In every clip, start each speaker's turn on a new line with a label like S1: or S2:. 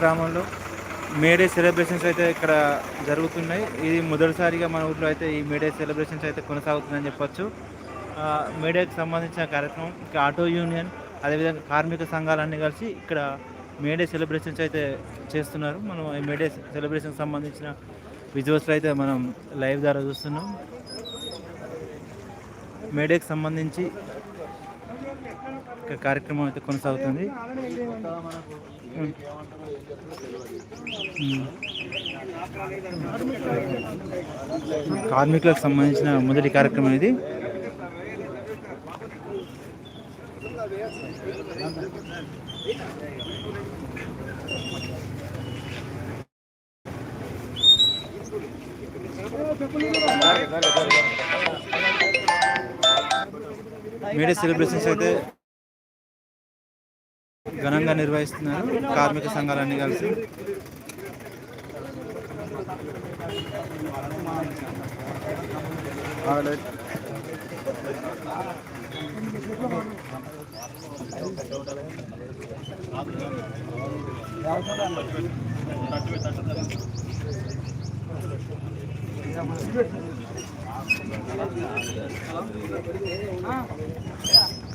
S1: గ్రామంలో May Day celebrations అయితే ఇక్కడ జరుగుతున్నాయి. ఇది మొదటిసారిగా మన ఊర్లో అయితే ఈ మేడే సెలబ్రేషన్స్ అయితే కొనసాగుతుందని చెప్పొచ్చు. ఆ, మేడేకి సంబంధించిన కార్యక్రమం ఆటో యూనియన్ అదేవిధంగా కార్మిక సంఘాలన్నీ కలిసి ఇక్కడ మేడే సెలబ్రేషన్స్ అయితే చేస్తున్నారు. మనం ఈ మేడే సెలబ్రేషన్కి సంబంధించిన విజువల్స్లో అయితే మనం లైవ్ ద్వారా చూస్తున్నాం. మేడేకి సంబంధించి ఇక్కడ కార్యక్రమం అయితే కొనసాగుతుంది. కార్మికులకు సంబంధించిన మొదటి కార్యక్రమం ఇది. మేడే సెలబ్రేషన్స్ అయితే ఘనంగా నిర్వహిస్తున్నారు. కార్మిక సంఘాలన్నీ కలిసి.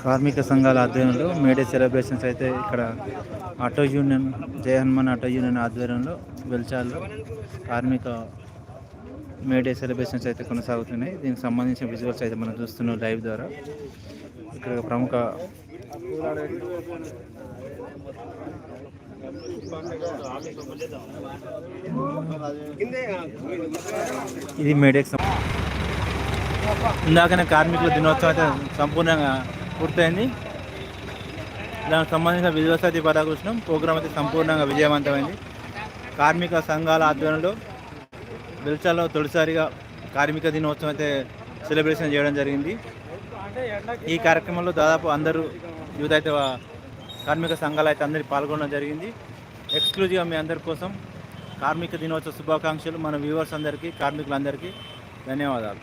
S1: కార్మిక సంఘాల ఆధ్వర్యంలో మేడే సెలబ్రేషన్స్ అయితే ఇక్కడ auto union Jaya Hanuman auto union ఆధ్వర్యంలో వెల్చాల్లో కార్మిక మేడే సెలబ్రేషన్స్ అయితే కొనసాగుతున్నాయి. దీనికి సంబంధించిన విజువల్స్ అయితే మనం చూస్తున్నాం లైవ్ ద్వారా. ఇక్కడ ప్రముఖ ఇది మేడేకి ఇందాకనే కార్మికుల దినోత్సవం అయితే సంపూర్ణంగా పూర్తయింది. దానికి సంబంధించిన విజయోత్సవ పరాకృష్ణం ప్రోగ్రాం అయితే సంపూర్ణంగా విజయవంతమైంది. కార్మిక సంఘాల ఆధ్వర్యంలో బెల్చాలో తొలిసారిగా కార్మిక దినోత్సవం అయితే సెలబ్రేషన్ చేయడం జరిగింది. ఈ కార్యక్రమంలో దాదాపు అందరూ యూత్ అయితే కార్మిక సంఘాలు అయితే అందరి పాల్గొనడం జరిగింది. ఎక్స్క్లూజివ్గా మీ అందరి కోసం కార్మిక దినోత్సవ శుభాకాంక్షలు. మన వ్యూవర్స్ అందరికీ కార్మికులందరికీ ధన్యవాదాలు.